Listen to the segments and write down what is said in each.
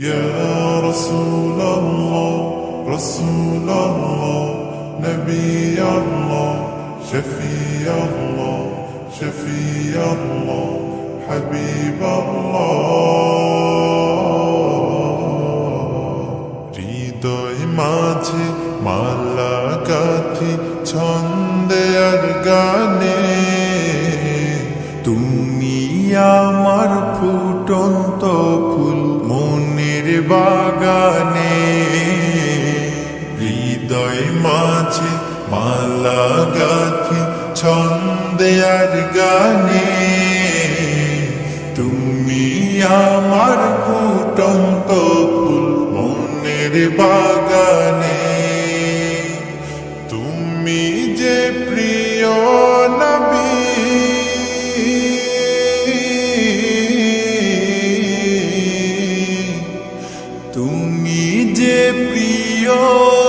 يا رسول الله رسول الله نبي الله شفيع الله شفيع الله حبيب الله হৃদয় মাঝে মালা গাথি ছন্দে আর গানে তুমি আমার বাগানে হৃদয় মাঝে মালা গাথি ছন্দে আর গানে। তুমি আমার ফুটন্ত ফুল মনের বাগানে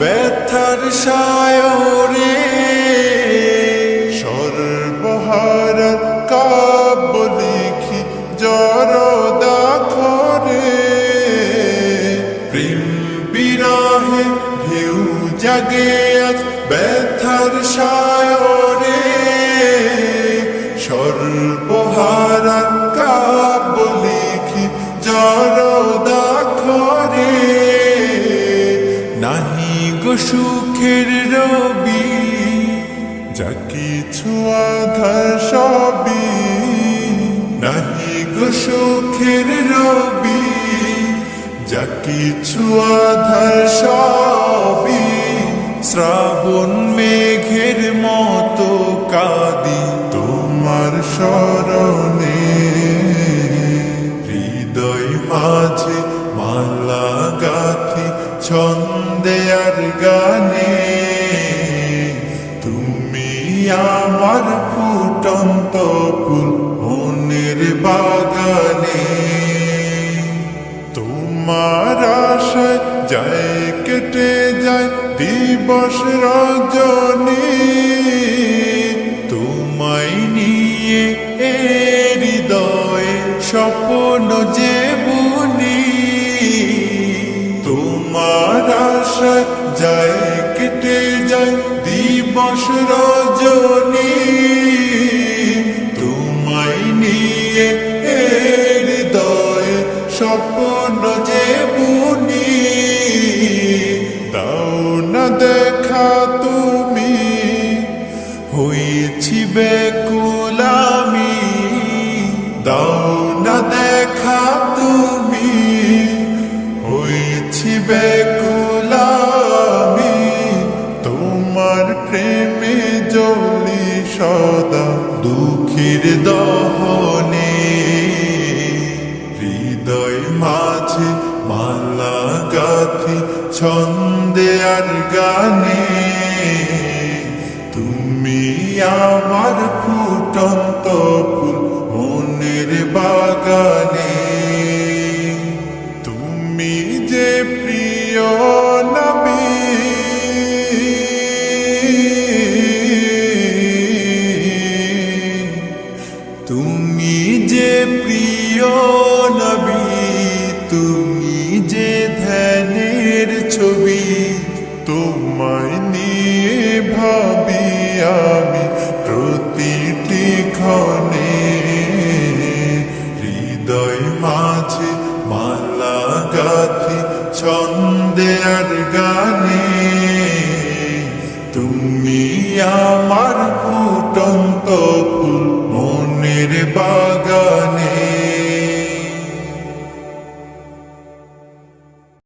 ব্যথার সায়রে সর্বহার কাব্য লিখি জরদা খরে। প্রেম বিরাহে ঢেউ জাগে আজ ব্যথার সায়রে সর্বহার সুখের রবি, যা কিছু আধার সবই। নাহি গো সুখের রবি, যা কিছু আধার সবই। শ্রাবণ মেঘের মতো কাদি তোমার স্মরণে। হৃদয় মাঝে মালা গাথি ছন্দে আর গানে, তুমি আমার ফুটন্ত ফুল মনের বাগানে। তোমার আশায় যায় কেটে যায় দিবস রজনী, তোমায় নিয়ে এ হৃদয়ে স্বপ্ন যে বুনি। তোমার আশায় যায় কেটে যায় দিবস রজনী। তুমি আমার ফুটন্ত ফুল মনের বাগানে। তুমি যে প্রিয় নবী তুমি যে প্রিয় নবী তুমি যে ধ্যানের ছবি। তোমায় নিয়ে ভাবি আমি প্রতিটি ক্ষণে হৃদয় মাঝে মালা গাথি, ছন্দে আর গানে। তুমি আমার ফুটন্ত ফুল, মনের বা